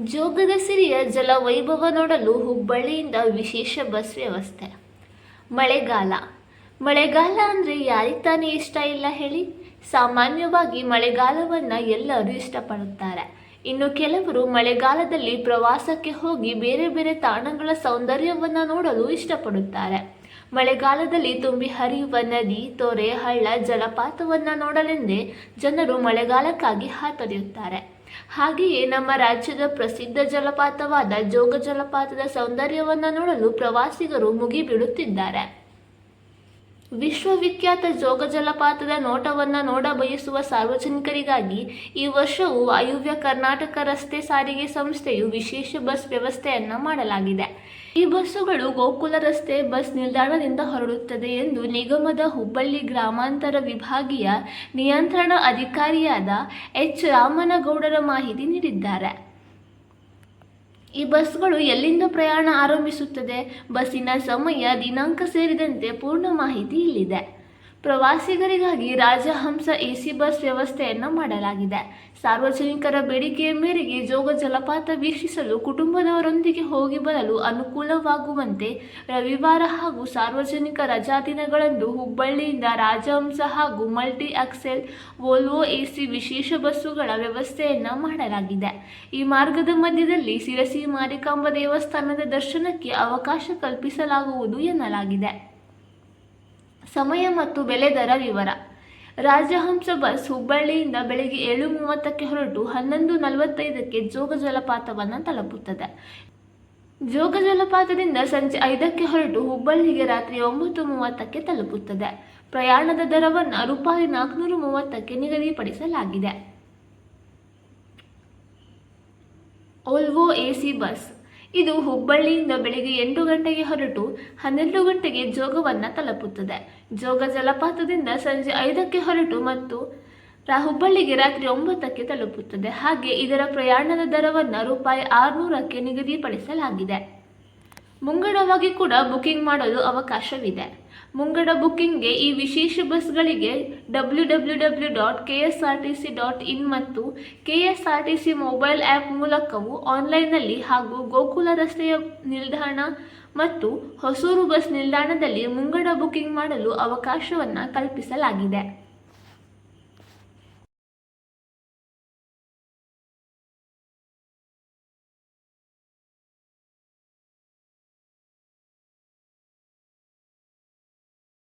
ಜೋಗದ ಸಿರಿಯ ಜಲವೈಭವ ನೋಡಲು ಹುಬ್ಬಳ್ಳಿಯಿಂದ ವಿಶೇಷ ಬಸ್ ವ್ಯವಸ್ಥೆ. ಮಳೆಗಾಲ. ಮಳೆಗಾಲ ಅಂದರೆ ಯಾರಿಗೆ ತಾನೇ ಇಷ್ಟ ಇಲ್ಲ ಹೇಳಿ? ಸಾಮಾನ್ಯವಾಗಿ ಮಳೆಗಾಲವನ್ನು ಎಲ್ಲರೂ ಇಷ್ಟಪಡುತ್ತಾರೆ. ಇನ್ನು ಕೆಲವರು ಮಳೆಗಾಲದಲ್ಲಿ ಪ್ರವಾಸಕ್ಕೆ ಹೋಗಿ ಬೇರೆ ಬೇರೆ ತಾಣಗಳ ಸೌಂದರ್ಯವನ್ನು ನೋಡಲು ಇಷ್ಟಪಡುತ್ತಾರೆ. ಮಳೆಗಾಲದಲ್ಲಿ ತುಂಬಿ ಹರಿಯುವ ನದಿ, ತೊರೆ, ಹಳ್ಳ, ಜಲಪಾತವನ್ನು ನೋಡಲೆಂದೇ ಜನರು ಮಳೆಗಾಲಕ್ಕಾಗಿ ಹಾತೊರೆಯುತ್ತಾರೆ. ಹಾಗೆಯೇ ನಮ್ಮ ರಾಜ್ಯದ ಪ್ರಸಿದ್ಧ ಜಲಪಾತವಾದ ಜೋಗ ಜಲಪಾತದ ಸೌಂದರ್ಯವನ್ನು ನೋಡಲು ಪ್ರವಾಸಿಗರು ಮುಗಿಬೀಳುತ್ತಿದ್ದಾರೆ. ವಿಶ್ವವಿಖ್ಯಾತ ಜೋಗ ಜಲಪಾತದ ನೋಟವನ್ನು ನೋಡ ಬಯಸುವ ಸಾರ್ವಜನಿಕರಿಗಾಗಿ ಈ ವರ್ಷವೂ ಆಯುವ್ಯ ಕರ್ನಾಟಕ ರಸ್ತೆ ಸಾರಿಗೆ ಸಂಸ್ಥೆಯು ವಿಶೇಷ ಬಸ್ ವ್ಯವಸ್ಥೆಯನ್ನು ಮಾಡಲಾಗಿದೆ. ಈ ಬಸ್ಸುಗಳು ಗೋಕುಲ ರಸ್ತೆ ಬಸ್ ನಿಲ್ದಾಣದಿಂದ ಹೊರಡುತ್ತದೆ ಎಂದು ನಿಗಮದ ಹುಬ್ಬಳ್ಳಿ ಗ್ರಾಮಾಂತರ ವಿಭಾಗೀಯ ನಿಯಂತ್ರಣ ಅಧಿಕಾರಿಯಾದ ಎಚ್ ರಾಮನಗೌಡರ ಮಾಹಿತಿ ನೀಡಿದ್ದಾರೆ. ಈ ಬಸ್ಗಳು ಎಲ್ಲಿಂದ ಪ್ರಯಾಣ ಆರಂಭಿಸುತ್ತದೆ? ಬಸ್ಸಿನ ಸಮಯ ದಿನಾಂಕ ಸೇರಿದಂತೆ ಪೂರ್ಣ ಮಾಹಿತಿ ಇಲ್ಲಿದೆ. ಪ್ರವಾಸಿಗರಿಗಾಗಿ ರಾಜಹಂಸ ಎಸಿ ಬಸ್ ವ್ಯವಸ್ಥೆಯನ್ನು ಮಾಡಲಾಗಿದೆ. ಸಾರ್ವಜನಿಕರ ಬೇಡಿಕೆಯ ಮೇರೆಗೆ ಜೋಗ ಜಲಪಾತ ವೀಕ್ಷಿಸಲು ಕುಟುಂಬದವರೊಂದಿಗೆ ಹೋಗಿ ಬರಲು ಅನುಕೂಲವಾಗುವಂತೆ ರವಿವಾರ ಹಾಗೂ ಸಾರ್ವಜನಿಕ ರಜಾ ದಿನಗಳಂದು ಹುಬ್ಬಳ್ಳಿಯಿಂದ ರಾಜಹಂಸ ಹಾಗೂ ಮಲ್ಟಿ ಆಕ್ಸೆಲ್ ವೋಲ್ವೋ ಎಸಿ ವಿಶೇಷ ಬಸ್ಸುಗಳ ವ್ಯವಸ್ಥೆಯನ್ನು ಮಾಡಲಾಗಿದೆ. ಈ ಮಾರ್ಗದ ಮಧ್ಯದಲ್ಲಿ ಸಿರಸಿ ಮಾರಿಕಾಂಬ ದೇವಸ್ಥಾನದ ದರ್ಶನಕ್ಕೆ ಅವಕಾಶ ಕಲ್ಪಿಸಲಾಗುವುದು ಎನ್ನಲಾಗಿದೆ. ಸಮಯ ಮತ್ತು ಬೆಲೆ ದರ ವಿವರ. ರಾಜಹಂಸ ಬಸ್ ಹುಬ್ಬಳ್ಳಿಯಿಂದ ಬೆಳಗ್ಗೆ ಏಳು ಮೂವತ್ತಕ್ಕೆ ಹೊರಟು ಹನ್ನೊಂದು ನಲವತ್ತೈದಕ್ಕೆ ಜೋಗ ಜಲಪಾತವನ್ನು ತಲುಪುತ್ತದೆ. ಜೋಗ ಜಲಪಾತದಿಂದ ಸಂಜೆ ಐದಕ್ಕೆ ಹೊರಟು ಹುಬ್ಬಳ್ಳಿಗೆ ರಾತ್ರಿ ಒಂಬತ್ತು ಮೂವತ್ತಕ್ಕೆ ತಲುಪುತ್ತದೆ. ಪ್ರಯಾಣದ ದರವನ್ನು ರೂಪಾಯಿ ನಾಲ್ಕುನೂರ ಮೂವತ್ತಕ್ಕೆ ನಿಗದಿಪಡಿಸಲಾಗಿದೆ. ಓಲ್ವೋ ಎಸಿ ಬಸ್ ಇದು ಹುಬ್ಬಳ್ಳಿಯಿಂದ ಬೆಳಿಗ್ಗೆ ಎಂಟು ಗಂಟೆಗೆ ಹೊರಟು ಹನ್ನೆರಡು ಗಂಟೆಗೆ ಜೋಗವನ್ನು ತಲುಪುತ್ತದೆ. ಜೋಗ ಜಲಪಾತದಿಂದ ಸಂಜೆ ಐದಕ್ಕೆ ಹೊರಟು ಮತ್ತು ಹುಬ್ಬಳ್ಳಿಗೆ ರಾತ್ರಿ ಒಂಬತ್ತಕ್ಕೆ ತಲುಪುತ್ತದೆ. ಹಾಗೆ ಇದರ ಪ್ರಯಾಣದ ದರವನ್ನು ರೂಪಾಯಿ ಆರುನೂರಕ್ಕೆ ನಿಗದಿಪಡಿಸಲಾಗಿದೆ. ಮುಂಗಡವಾಗಿ ಕೂಡ ಬುಕಿಂಗ್ ಮಾಡಲು ಅವಕಾಶವಿದೆ. ಮುಂಗಡ ಬುಕ್ಕಿಂಗ್ಗೆ ಈ ವಿಶೇಷ ಬಸ್ಗಳಿಗೆ W W W dot K S R T C dot in ಮತ್ತು K S R T C mobile app ಮೂಲಕವೂ ಆನ್ಲೈನ್ನಲ್ಲಿ ಹಾಗೂ ಗೋಕುಲ ರಸ್ತೆಯ ನಿಲ್ದಾಣ ಮತ್ತು ಹೊಸೂರು ಬಸ್ ನಿಲ್ದಾಣದಲ್ಲಿ ಮುಂಗಡ ಬುಕಿಂಗ್ ಮಾಡಲು ಅವಕಾಶವನ್ನು ಕಲ್ಪಿಸಲಾಗಿದೆ.